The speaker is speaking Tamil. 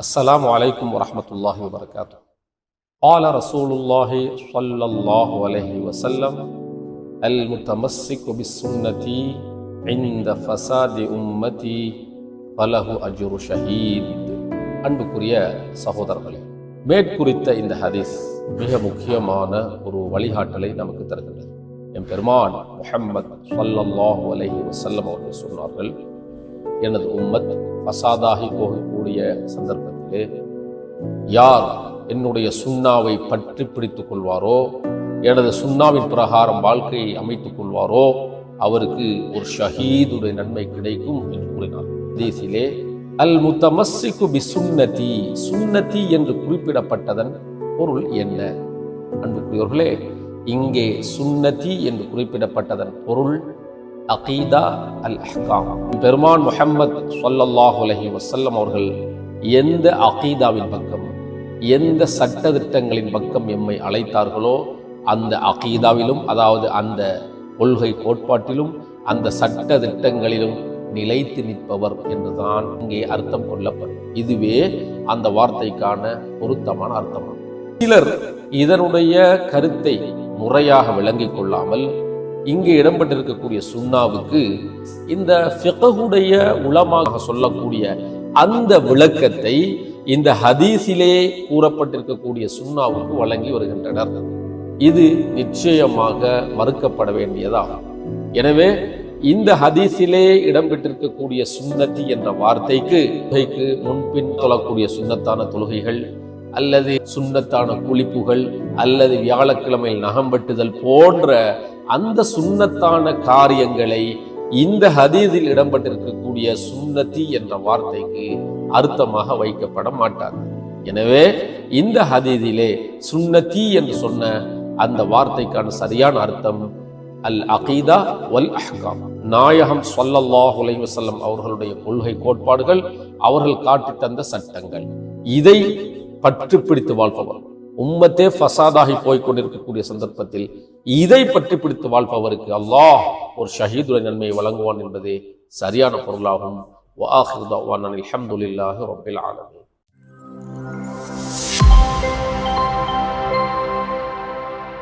السلام عليكم ورحمة الله وبركاته قال رسول الله صلى الله عليه وسلم المتمسك بالسنة عند فساد أمتي فله أجر شهيد அன்புக்குரிய சகோதரர்களே மேற்குறித்த இந்த ஹதீஸ் மிக முக்கியமான ஒரு வழிகாட்டலை நமக்கு தருகின்றது என் பெருமான் முஹம்மத் ஸல்லல்லாஹு அலைஹி வஸல்லம் அவர்கள் சொன்னார்கள் எனது உம்மத் ஃபசாதாகி இருக்கக்கூடிய சந்தர்ப்பத்திலே யார் என்னுடைய சுண்ணாவை பற்றி பிடித்துக் கொள்வாரோ எனது சுண்ணாவின் பிரகாரம் வாழ்க்கையை அமைத்துக் கொள்வாரோ அவருக்கு ஒரு ஷஹீதுடைய நன்மை கிடைக்கும் என்று கூறினார். தேசிலே அல் முத்தமஸ்ஸிக்கு பி சுன்னதி சுன்னதி என்று குறிப்பிடப்பட்டதன் பொருள் என்ன? அன்புக்குரியவர்களே இங்கே சுன்னதி என்று குறிப்பிடப்பட்டதன் பொருள் அகீதா அல் அஹ்காம் பெருமான் முஹம்மத் ஸல்லல்லாஹு அலைஹி வசல்லம் அவர்கள் எந்த அகீதாவின் பக்கம் எந்த சட்ட திட்டங்களின் பக்கம் எம்மை அழைத்தார்களோ அந்த அகீதாவிலும் அதாவது அந்த கொள்கை கோட்பாட்டிலும் அந்த சட்ட திட்டங்களிலும் நிலைத்து நிற்பவர் என்றுதான் இங்கே அர்த்தம் கொள்ளப்படும். இதுவே அந்த வார்த்தைக்கான பொருத்தமான அர்த்தமாகும். சிலர் இதனுடைய கருத்தை முறையாக விளங்கிக் கொள்ளாமல் இங்கே இடம்பெற்றிருக்கக்கூடிய சுண்ணாவுக்கு இந்த ஃபிகஹுடைய உளமாக சொல்லக்கூடிய அந்த விளக்கத்தை இந்த ஹதீஸிலே கூறப்பட்டிருக்கக்கூடிய சுண்ணாவுக்கு வழங்கி வருகின்றனர். இது நிச்சயமாக மறுக்கப்பட வேண்டியதாகும். எனவே இந்த ஹதீஸிலே இடம்பெற்றிருக்கக்கூடிய சுண்ணத்தி என்ற வார்த்தைக்கு தொகைக்கு முன்பின் தொழக்கூடிய சுன்னத்தான தொழுகைகள் அல்லது சுண்ணத்தான குளிப்புகள் அல்லது வியாழக்கிழமையில் நகம்பட்டுதல் போன்ற அந்த சுண்ணத்தான காரியங்களை இந்த ஹதீதில் இடம்பெற்றிருக்கக்கூடிய சுன்னதி என்ற வார்த்தைக்கு அர்த்தமாக வைக்கப்பட மாட்டார் எனவே இந்த ஹதீதிலே சுன்னதி என்று சொன்ன அந்த வார்த்தைக்கான சரியான அர்த்தம் அல் அகீதா வல் அஹ்காம். நாயகம் சொல்லல்லாஹ் உலைவசல்லம் அவர்களுடைய கொள்கை கோட்பாடுகள் அவர்கள் காட்டி தந்த சட்டங்கள். இதை பற்று பிடித்து வாழ்பவர். உம்மத்தே ஃபசாதாகி போய்க் கொண்டிருக்கக்கூடிய சந்தர்ப்பத்தில் இதை பற்றி பிடித்து வாழ்பவருக்கு அல்லாஹ் ஒரு ஷஹீதுடைய நன்மையை வழங்குவான் என்பதே சரியான பொருளாகும். வாஹிர் தவான் அல்ஹம்துலில்லாஹி ரப்பில் ஆலமீன்.